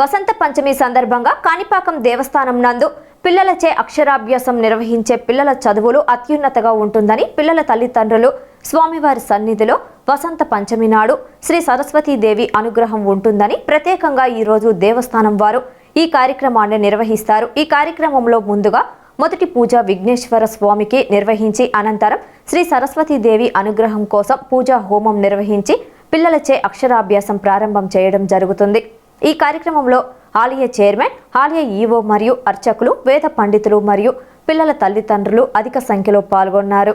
వసంత పంచమి సందర్భంగా కాణిపాకం దేవస్థానం నందు పిల్లలచే అక్షరాభ్యాసం నిర్వహించే పిల్లల చదువులు అత్యున్నతగా ఉంటుందని పిల్లల తల్లిదండ్రులు స్వామివారి సన్నిధిలో వసంత పంచమి నాడు శ్రీ సరస్వతీదేవి అనుగ్రహం ఉంటుందని ప్రత్యేకంగా ఈరోజు దేవస్థానం వారు ఈ కార్యక్రమాన్ని నిర్వహిస్తారు. ఈ కార్యక్రమంలో ముందుగా మొదటి పూజ విఘ్నేశ్వర స్వామికి నిర్వహించి అనంతరం శ్రీ సరస్వతీదేవి అనుగ్రహం కోసం పూజా హోమం నిర్వహించి పిల్లలచే అక్షరాభ్యాసం ప్రారంభం చేయడం జరుగుతుంది. ఈ కార్యక్రమంలో ఆలయ చైర్మన్ ఆలయ ఈవో మరియు అర్చకులు వేద పండితులు మరియు పిల్లల తల్లిదండ్రులు అధిక సంఖ్యలో పాల్గొన్నారు.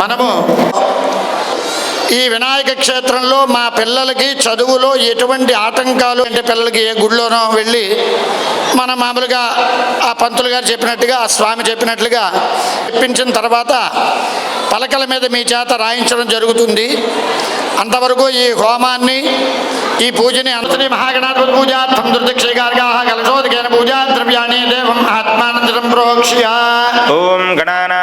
మనము ఈ వినాయక క్షేత్రంలో మా పిల్లలకి చదువులో ఎటువంటి ఆటంకాలు అంటే పిల్లలకి ఏ గుడిలోనో వెళ్ళి మన మామూలుగా ఆ పంతులు గారు చెప్పినట్టుగా ఆ స్వామి చెప్పినట్లుగా ఇప్పించిన తర్వాత పలకల మీద మీ చేత రాయించడం జరుగుతుంది. అంతవరకు ఈ హోమాన్ని ఈ పూజని అనుసరి మహాగణాధిపతి పూజ దుర్దక్షి గార్గా పూజా ద్రవ్యాణి దేవం ఆత్మానందరం ప్రోక్ష్య. ఓం గణానా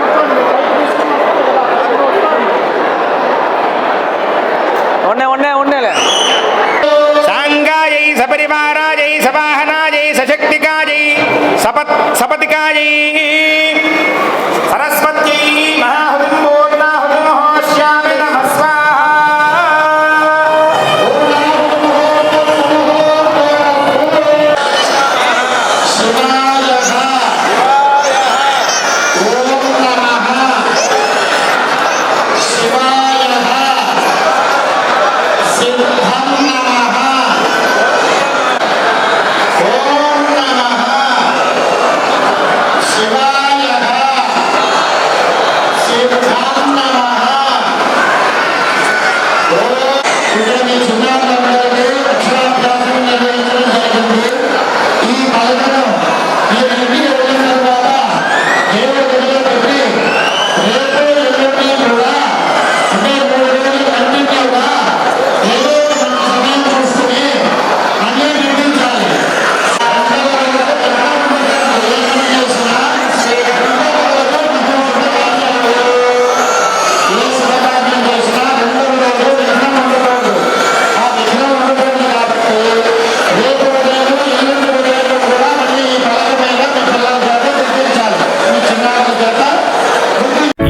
సాంగాయై సపరివారాయై సవాహనాయై సశక్తికాయై సపత్